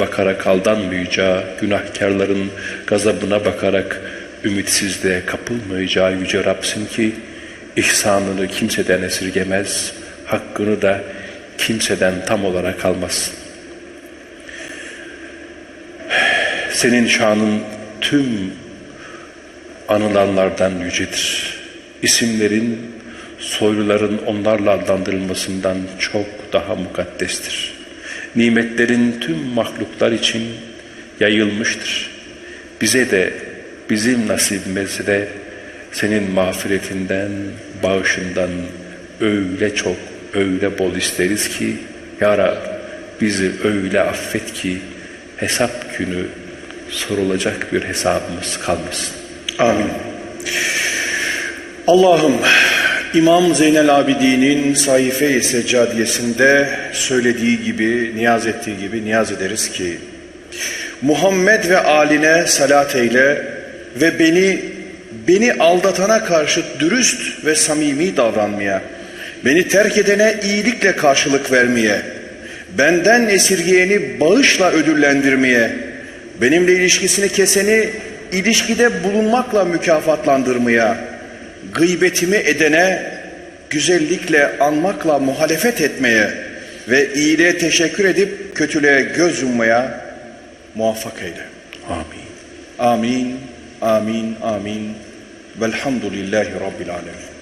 bakarak aldanmayacağı, günahkarların gazabına bakarak ümitsizliğe kapılmayacağı Yüce Rabsin ki ihsanını kimseden esirgemez, hakkını da kimseden tam olarak almaz. Senin şanın tüm anılanlardan yücedir. İsimlerin, soyluların onlarla adlandırılmasından çok daha mukaddestir. Nimetlerin tüm mahluklar için yayılmıştır. Bize de, bizim nasibimize de senin mağfiretinden, bağışından öyle çok, öyle bol isteriz ki, Ya Rab bizi öyle affet ki hesap günü sorulacak bir hesabımız kalmasın. Amin. Allah'ım İmam Zeynel Abidin'in sayfe-i seccadiyesinde söylediği gibi, niyaz ettiği gibi niyaz ederiz ki Muhammed ve aline salat eyle ve beni beni aldatana karşı dürüst ve samimi davranmaya, beni terk edene iyilikle karşılık vermeye, benden esirgeyeni bağışla ödüllendirmeye, benimle ilişkisini keseni ilişkide bulunmakla mükafatlandırmaya, gıybetimi edene güzellikle anmakla muhalefet etmeye ve iyiliğe teşekkür edip kötülüğe göz yummaya muvaffak eyle. Amin. Amin, amin, amin. Velhamdülillahi Rabbil alemin.